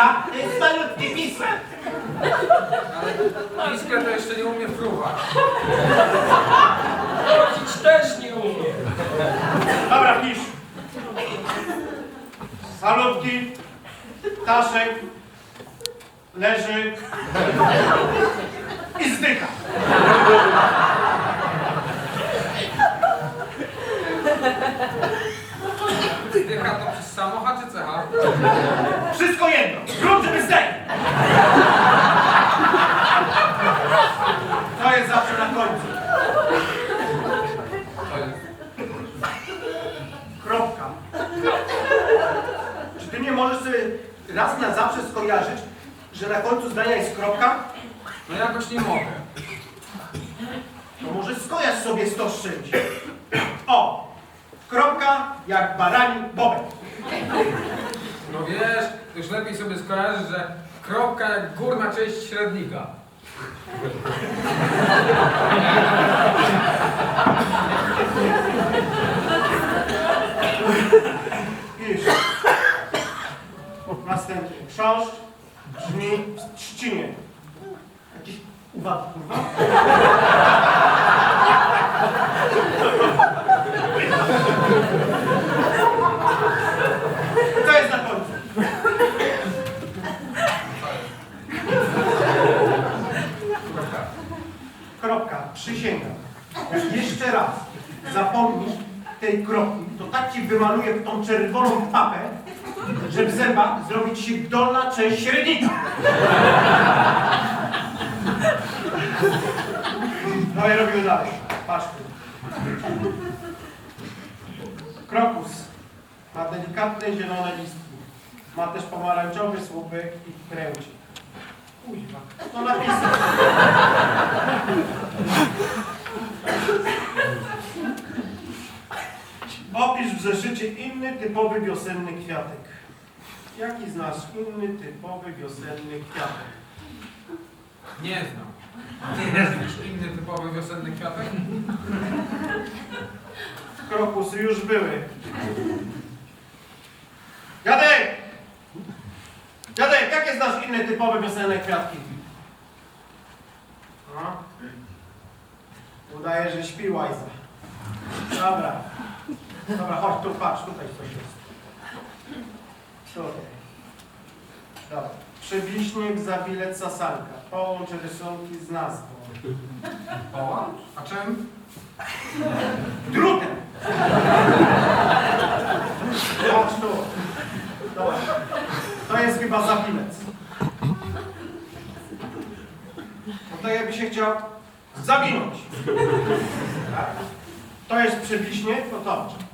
Zdycha to jest malutki pisem. Ale to jeszcze nie umie fruwać. Rodzić też nie umie. Dobra, pisz. Malutki, ptaszek, leży i zdycha. To przez samocha czy cecha? Wszystko jedno. Grunt, żeby zdech. To jest zawsze na końcu. To jest. Kropka. Czy ty nie możesz sobie raz na zawsze skojarzyć, że na końcu zdania jest kropka? No jakoś nie mogę. To może skojarz sobie 100 szczęść. O! Kropka jak barani bobek. No wiesz, już lepiej sobie skojarzyć, że kropka jak górna część średnika. Pisz. Następnie. Chrząszcz brzmi w trzcinie. Jakieś uwagi, kurwa? To jest na końcu. Kropka. Kropka. Przysięgam. Jak jeszcze raz zapomnisz tej kropki, to tak ci wymaluję w tą czerwoną papę, że w zębach zrobić się dolna część średnika. No i robimy dalej. Patrz tu. Krokus ma delikatne zielone listki. Ma też pomarańczowy słupek i kręci. Kuźwa, to napisy. Opisz w zeszycie inny typowy wiosenny kwiatek. Jaki znasz inny typowy wiosenny kwiatek? Nie znam. Nie znasz inny typowy wiosenny kwiatek? Krokusy już były. Jadek! Jadek, jakie znasz inne typowe wiosenne kwiatki? No. Udaje, że śpi łajza. Dobra. Dobra, chodź tu, patrz, tutaj coś jest. Tutaj. Dobra. Przewiśniek, zawilec, sasanka. Połącz rysunki z nazwą. Połącz? A czym? Drutem! Patrz tu. Dobra. To jest chyba zawilec. No to jakby się chciał zawinąć. Tak? To jest przewiśnie, no to